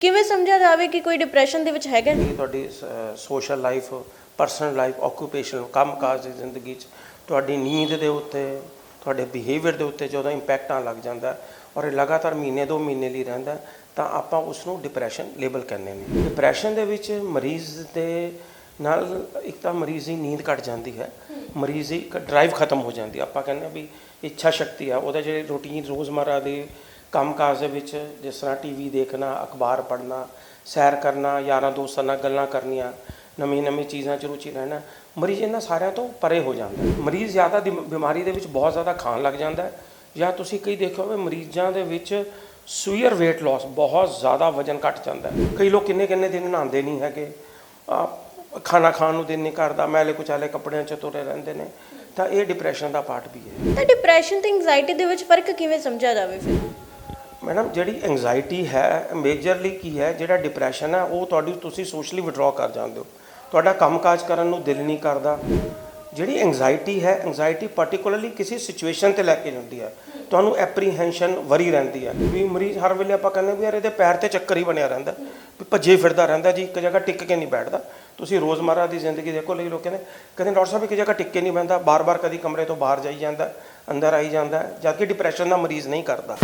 ਕਿਵੇਂ ਸਮਝਿਆ ਜਾਵੇ ਕਿ ਕੋਈ ਡਿਪਰੈਸ਼ਨ ਦੇ ਵਿੱਚ ਹੈਗਾ ਕਿ ਤੁਹਾਡੀ social life personal life occupational ਕੰਮਕਾਜ ਦੀ ਜ਼ਿੰਦਗੀ 'ਚ ਤੁਹਾਡੀ ਨੀਂਦ ਦੇ ਉੱਤੇ, ਤੁਹਾਡੇ ਬਿਹੇਵੀਅਰ ਦੇ ਉੱਤੇ ਜਦੋਂ ਇੰਪੈਕਟ ਆਉਣ ਲੱਗ ਜਾਂਦਾ ਔਰ ਇਹ ਲਗਾਤਾਰ ਮਹੀਨੇ ਦੋ ਮਹੀਨੇ ਲਈ ਰਹਿੰਦਾ ਤਾਂ ਆਪਾਂ ਉਸ ਨੂੰ ਡਿਪਰੈਸ਼ਨ ਲੇਬਲ ਕਹਿੰਦੇ ਨੇ। ਡਿਪਰੈਸ਼ਨ ਦੇ ਵਿੱਚ ਮਰੀਜ਼ ਦੇ ਨਾਲ ਇੱਕ ਤਾਂ ਮਰੀਜ਼ ਦੀ ਨੀਂਦ ਘਟ ਜਾਂਦੀ ਹੈ, ਮਰੀਜ਼ ਦੀ ਡਰਾਈਵ ਖਤਮ ਹੋ ਜਾਂਦੀ ਆਪਾਂ ਕਹਿੰਦੇ ਹਾਂ ਵੀ ਇੱਛਾ ਸ਼ਕਤੀ ਆ, ਉਹਦਾ ਜਿਹੜੇ ਰੂਟੀਨ ਰੋਜ਼ਮਰਾ ਦੇ ਕੰਮਕਾਜ ਦੇ ਵਿੱਚ ਜਿਸ ਤਰ੍ਹਾਂ ਟੀਵੀ ਦੇਖਣਾ, ਅਖਬਾਰ ਪੜ੍ਹਨਾ, ਸੈਰ ਕਰਨਾ, ਯਾਰਾਂ ਦੋਸਤਾਂ ਨਾਲ ਗੱਲਾਂ ਕਰਨੀਆਂ, ਨਵੀਂ ਨਵੀਂ ਚੀਜ਼ਾਂ 'ਚ ਰੁਚੀ ਰਹਿਣਾ, ਮਰੀਜ਼ ਇਹਨਾਂ ਸਾਰਿਆਂ ਤੋਂ ਪਰੇ ਹੋ ਜਾਂਦਾ ਹੈ। ਮਰੀਜ਼ ਜ਼ਿਆਦਾ ਦੀ ਬਿਮਾਰੀ ਦੇ ਵਿੱਚ ਬਹੁਤ ਜ਼ਿਆਦਾ ਖਾਣ ਲੱਗ ਜਾਂਦਾ ਹੈ। ਜਾਂ ਤੁਸੀਂ ਕਈ ਦੇਖਿਆ ਹੋਵੇ ਮਰੀਜ਼ਾਂ ਦੇ ਵਿੱਚ ਸੂਅਰ weight loss ਬਹੁਤ ਜ਼ਿਆਦਾ ਵਜਨ ਘਟ ਜਾਂਦਾ ਹੈ। ਕਈ ਲੋਕ ਕਿੰਨੇ ਕਿੰਨੇ ਦਿਨ ਨਹਾਉਂਦੇ ਨਹੀਂ ਹੈਗੇ। ਖਾਣਾ ਖਾਣ ਨੂੰ ਦਿਨ ਨਹੀਂ ਕਰਦਾ, ਮੈਲੇ ਕੁਚਾਲੇ ਕੱਪੜਿਆਂ 'ਚ ਤੁਰੇ ਰਹਿੰਦੇ ਨੇ। ਤਾਂ ਇਹ ਡਿਪਰੈਸ਼ਨ ਦਾ ਪਾਰਟ ਵੀ ਹੈ। ਤਾਂ ਡਿਪਰੈਸ਼ਨ ਤੇ ਐਂਜ਼ਾਈਟੀ ਦੇ ਵਿੱਚ ਫ਼ਰਕ ਕਿਵੇਂ ਸਮਝਿਆ ਜਾਵੇ ਫਿਰ? ਮੈਡਮ, ਜਿਹੜੀ ਐਂਗਜ਼ਾਇਟੀ ਹੈ ਮੇਜਰਲੀ ਕੀ ਹੈ, ਜਿਹੜਾ ਡਿਪਰੈਸ਼ਨ ਹੈ, ਉਹ ਤੁਹਾਡੀ, ਤੁਸੀਂ ਸੋਸ਼ਲੀ ਵਿਡਰਾ ਕਰ ਜਾਂਦੇ ਹੋ। ਤੁਹਾਡਾ ਕੰਮਕਾਜ ਕਰਨ ਨੂੰ ਦਿਲ ਨਹੀਂ ਕਰਦਾ। ਜਿਹੜੀ ਐਂਜ਼ਾਈਟੀ ਹੈ ਐਂਜ਼ਾਈਟੀ ਪਾਰਟਿਕੂਲਰਲੀ ਕਿਸੇ ਸਿਚੁਏਸ਼ਨ ਤੇ ਲੈ ਕੇ ਜਾਂਦੀ ਹੈ, ਤੁਹਾਨੂੰ ਐਪਰੀਹੈਂਸ਼ਨ ਵਰੀ ਰਹਿੰਦੀ ਹੈ। ਵੀ ਮਰੀਜ਼ ਹਰ ਵੇਲੇ ਆਪਾਂ ਕਹਿੰਦੇ ਵੀ ਯਾਰ ਇਹਦੇ ਪੈਰ ਤੇ ਚੱਕਰ ਹੀ ਬਣਿਆ ਰਹਿੰਦਾ, ਵੀ ਭੱਜੇ ਫਿਰਦਾ ਰਹਿੰਦਾ, ਜੀ ਇੱਕ ਜਗ੍ਹਾ ਟਿਕ ਕੇ ਨਹੀਂ ਬੈਠਦਾ। ਤੁਸੀਂ ਰੋਜ਼ਮਰਾ ਦੀ ਜ਼ਿੰਦਗੀ ਦੇਖੋ, ਲਈ ਲੋਕ ਕਹਿੰਦੇ ਕਹਿੰਦੇ ਡਾਕਟਰ ਸਾਹਿਬ ਇੱਕ ਜਗ੍ਹਾ ਟਿਕ ਕੇ ਨਹੀਂ ਬੈਠਦਾ ਬਾਰ-ਬਾਰ ਕਦੀ ਕਮਰੇ ਤੋਂ ਬਾਹਰ ਜਾਈ ਜਾਂਦਾ, ਅੰਦਰ ਆਈ ਜਾਂਦਾ ਜਦਕਿ ਡਿਪਰੈਸ਼ਨ ਦਾ ਮਰੀਜ਼ ਨਹੀਂ ਕਰਦਾ।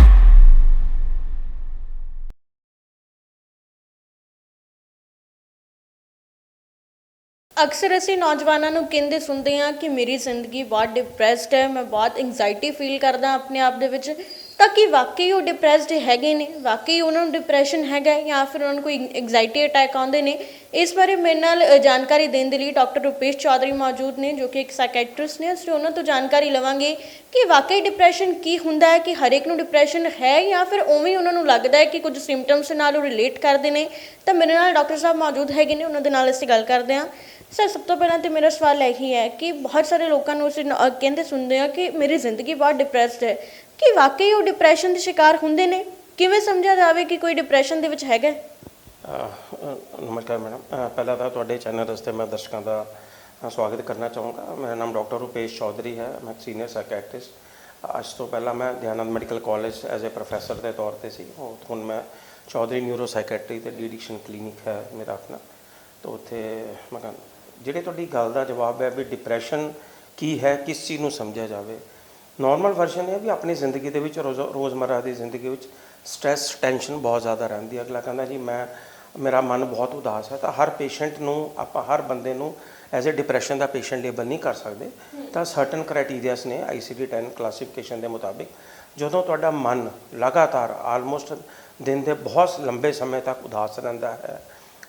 ਅਕਸਰ ਅਸੀਂ ਨੌਜਵਾਨਾਂ ਨੂੰ ਕਹਿੰਦੇ ਸੁਣਦੇ ਹਾਂ ਕਿ ਮੇਰੀ ਜ਼ਿੰਦਗੀ ਬਹੁਤ ਡਿਪਰੈਸਡ ਹੈ ਮੈਂ ਬਹੁਤ ਐਂਜ਼ਾਈਟੀ ਫੀਲ ਕਰਦਾ ਆਪਣੇ ਆਪ ਦੇ ਵਿੱਚ। ਤਾਂ ਕਿ ਵਾਕਈ ਉਹ ਡਿਪਰੈਸਡ ਹੈਗੇ ਨੇ? ਵਾਕਈ ਉਹਨਾਂ ਨੂੰ ਡਿਪਰੈਸ਼ਨ ਹੈਗਾ ਹੈ ਜਾਂ ਫਿਰ ਉਹਨਾਂ ਨੂੰ ਕੋਈ ਐਂਜ਼ਾਈਟੀ ਅਟੈਕ ਆਉਂਦੇ ਨੇ? ਇਸ ਬਾਰੇ ਮੇਰੇ ਨਾਲ ਅ, ਜਾਣਕਾਰੀ ਦੇਣ ਦੇ ਲਈ ਡਾਕਟਰ ਰੂਪੇਸ਼ ਚੌਧਰੀ ਮੌਜੂਦ ਨੇ ਜੋ ਕਿ ਇੱਕ ਸਾਈਕੈਟ੍ਰਿਸਟ ਨੇ। ਅਸੀਂ ਉਹਨਾਂ ਤੋਂ ਜਾਣਕਾਰੀ ਲਵਾਂਗੇ ਕਿ ਵਾਕਈ ਡਿਪਰੈਸ਼ਨ ਕੀ ਹੁੰਦਾ ਹੈ ਕਿ ਹਰੇਕ ਨੂੰ ਡਿਪਰੈਸ਼ਨ ਹੈ ਜਾਂ ਫਿਰ ਉਵੇਂ ਹੀ ਉਹਨਾਂ ਨੂੰ ਲੱਗਦਾ ਹੈ ਕਿ ਕੁਝ ਸਿੰਪਟਮਸ ਨਾਲ ਉਹ ਰਿਲੇਟ ਕਰਦੇ ਨੇ। ਤਾਂ ਮੇਰੇ ਨਾਲ ਡਾਕਟਰ ਸਾਹਿਬ ਮੌਜੂਦ ਹੈਗੇ ਨੇ ਉਹਨਾਂ ਦੇ ਨਾਲ ਅਸੀਂ ਗੱਲ ਕਰਦੇ ਹਾਂ। ਸਰ ਸਭ ਤੋਂ ਪਹਿਲਾਂ ਤੇ ਮੇਰਾ ਸਵਾਲ ਇਹੀ ਹੈ ਕਿ ਬਹੁਤ ਸਾਰੇ ਲੋਕਾਂ ਨੂੰ ਅਸੀਂ ਨ- ਅਹ ਕਹਿੰਦੇ ਸੁਣਦੇ ਆ ਕਿ ਮੇਰੀ ਜ਼ਿੰਦਗੀ ਬਹੁਤ ਡਿਪਰੈਸਡ ਹੈ। ਕਿ ਵਾਕਈ ਉਹ ਡਿਪਰੈਸ਼ਨ ਦੇ ਸ਼ਿਕਾਰ ਹੁੰਦੇ ਨੇ? ਕਿਵੇਂ ਸਮਝਿਆ ਜਾਵੇ ਕਿ ਕੋਈ ਡਿਪਰੈਸ਼ਨ ਦੇ ਵਿੱਚ ਹੈਗਾ ਹੈ? ਅਹ, ਅਹ, ਨਮਸਕਾਰ ਮੈਡਮ। ਅਹ, ਪਹਿਲਾਂ ਤਾਂ ਤੁਹਾਡੇ ਚੈਨਲ ਰਸਤੇ ਮੈਂ ਦਰਸ਼ਕਾਂ ਦਾ ਅਹ, ਸਵਾਗਤ ਕਰਨਾ ਚਾਹੂੰਗਾ। ਮੇਰਾ ਨਾਮ ਡਾਕਟਰ ਰੂਪੇਸ਼ ਚੌਧਰੀ ਹੈ। ਮੈਂ ਸੀਨੀਅਰ ਸਾਈਕੈਟ੍ਰਿਸਟ ਅੱਜ ਤੋਂ ਪਹਿਲਾਂ ਮੈਂ Dayanand medical college as a professor ਦੇ ਤੌਰ ਤੇ ਸੀ। ਉਹ ਹੁਣ ਮੈਂ ਚੌਧਰੀ ਨਿਊਰੋ ਸਾਈਕੈਟਰੀ ਤੇ ਡੀਡਿਕਸ਼ਨ ਕਲੀਨਿਕ ਹੈ ਮੇਰਾ ਆਪਣਾ। ਤਾਂ ਉੱਥੇ ਮੈਂ ਕਿਹਾ ਜਿਹੜੇ ਤੁਹਾਡੀ ਗੱਲ ਦਾ ਜਵਾਬ ਹੈ ਵੀ ਡਿਪਰੈਸ਼ਨ ਕੀ ਹੈ ਕਿਸ ਚੀਜ਼ ਨੂੰ ਸਮਝਿਆ ਜਾਵੇ। ਨਾਰਮਲ ਵਰਸ਼ਨ ਇਹ ਹੈ ਵੀ ਆਪਣੀ ਜ਼ਿੰਦਗੀ ਦੇ ਵਿੱਚ ਰੋਜ਼ ਰੋਜ਼ਮਰਾ ਦੀ ਜ਼ਿੰਦਗੀ ਵਿੱਚ ਸਟ੍ਰੈਸ ਟੈਨਸ਼ਨ ਬਹੁਤ ਜ਼ਿਆਦਾ ਰਹਿੰਦੀ ਹੈ। ਅਗਲਾ ਕਹਿੰਦਾ ਜੀ ਮੈਂ ਮੇਰਾ ਮਨ ਬਹੁਤ ਉਦਾਸ ਹੈ ਤਾਂ ਹਰ ਪੇਸ਼ੈਂਟ ਨੂੰ ਆਪਾਂ ਹਰ ਬੰਦੇ ਨੂੰ ਐਜ਼ ਅ ਡਿਪਰੈਸ਼ਨ ਦਾ ਪੇਸ਼ੈਂਟ ਲੇਬਲ ਨਹੀਂ ਕਰ ਸਕਦੇ। ਤਾਂ ਸਰਟਨ ਕ੍ਰਾਈਟੇਰੀਆਸ ਨੇ ICD-10 ਕਲਾਸੀਫਿਕੇਸ਼ਨ ਦੇ ਮੁਤਾਬਿਕ ਜਦੋਂ ਤੁਹਾਡਾ ਮਨ ਲਗਾਤਾਰ ਆਲਮੋਸਟ ਦਿਨ ਦੇ ਬਹੁਤ ਲੰਬੇ ਸਮੇਂ ਤੱਕ ਉਦਾਸ ਰਹਿੰਦਾ ਹੈ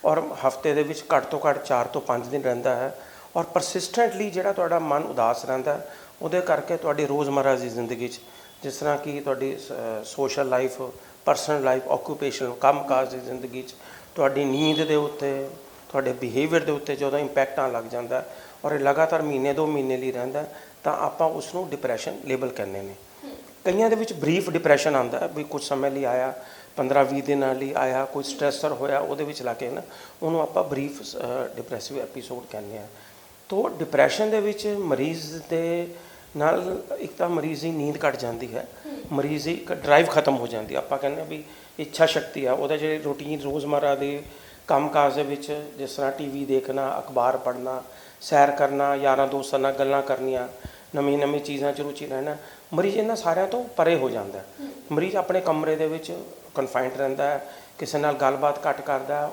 ਔਰ ਹਫ਼ਤੇ ਦੇ ਵਿੱਚ ਘੱਟ ਤੋਂ ਘੱਟ 4 ਤੋਂ 5 ਦਿਨ ਰਹਿੰਦਾ ਹੈ ਔਰ ਪਰਸਿਸਟੈਂਟਲੀ ਜਿਹੜਾ ਤੁਹਾਡਾ ਮਨ ਉਦਾਸ ਰਹਿੰਦਾ ਉਹਦੇ ਕਰਕੇ ਤੁਹਾਡੀ ਰੋਜ਼ਮਰਾ ਦੀ ਜ਼ਿੰਦਗੀ 'ਚ ਜਿਸ ਤਰ੍ਹਾਂ ਕਿ ਤੁਹਾਡੀ social life personal life occupational ਕੰਮਕਾਜ ਦੀ ਜ਼ਿੰਦਗੀ 'ਚ ਤੁਹਾਡੀ ਨੀਂਦ ਦੇ ਉੱਤੇ ਤੁਹਾਡੇ ਬਿਹੇਵੀਅਰ ਦੇ ਉੱਤੇ ਜਦੋਂ ਇੰਪੈਕਟ ਆਉਣ ਲੱਗ ਜਾਂਦਾ ਔਰ ਇਹ ਲਗਾਤਾਰ ਮਹੀਨੇ ਦੋ ਮਹੀਨੇ ਲਈ ਰਹਿੰਦਾ ਤਾਂ ਆਪਾਂ ਉਸ ਨੂੰ ਡਿਪਰੈਸ਼ਨ ਲੇਬਲ ਕਹਿੰਦੇ ਨੇ। ਕਈਆਂ ਦੇ ਵਿੱਚ ਬਰੀਫ ਡਿਪਰੈਸ਼ਨ ਆਉਂਦਾ ਵੀ ਕੁਝ ਸਮੇਂ ਲਈ ਆਇਆ 15-20 ਦਿਨਾਂ ਲਈ ਆਇਆ, ਕੋਈ ਸਟ੍ਰੈਸਰ ਹੋਇਆ, ਉਹਦੇ ਵਿੱਚ ਲਾ ਕੇ ਨਾ, ਉਹਨੂੰ ਆਪਾਂ ਬਰੀਫ ਡਿਪਰੈਸਿਵ ਐਪੀਸੋਡ ਕਹਿੰਦੇ ਆ ਤੋ ਡਿਪਰੈਸ਼ਨ ਦੇ ਵਿੱਚ ਮਰੀਜ਼ ਦੇ ਨਾਲ ਇੱਕ ਤਾਂ ਮਰੀਜ਼ ਦੀ ਨੀਂਦ ਘਟ ਜਾਂਦੀ ਹੈ। ਮਰੀਜ਼ ਦੀ ਇੱਕ ਡਰਾਈਵ ਖਤਮ ਹੋ ਜਾਂਦੀ ਆਪਾਂ ਕਹਿੰਦੇ ਆ ਵੀ ਇੱਛਾ ਸ਼ਕਤੀ ਆ, ਉਹਦਾ ਜਿਹੜੇ ਰੂਟੀਨ ਰੋਜ਼ਮਰਾ ਦੇ ਕੰਮਕਾਜ ਦੇ ਵਿੱਚ ਜਿਸ ਤਰ੍ਹਾਂ ਟੀਵੀ ਦੇਖਣਾ, ਅਖਬਾਰ ਪੜ੍ਹਨਾ, ਸੈਰ ਕਰਨਾ, ਯਾਰਾਂ ਦੋਸਤਾਂ ਨਾਲ ਗੱਲਾਂ ਕਰਨੀਆਂ ਨਵੀਂ ਨਵੀਂ ਚੀਜ਼ਾਂ 'ਚ ਰੁਚੀ ਰਹਿਣਾ, ਮਰੀਜ਼ ਇਹਨਾਂ ਸਾਰਿਆਂ ਤੋਂ ਪਰੇ ਹੋ ਜਾਂਦਾ ਮਰੀਜ਼ ਆਪਣੇ ਕਮਰੇ ਦੇ ਵਿੱਚ ਕਨਫਾਈਨਡ ਰਹਿੰਦਾ ਹੈ, ਕਿਸੇ ਨਾਲ ਗੱਲਬਾਤ ਘੱਟ ਕਰਦਾ ਹੈ।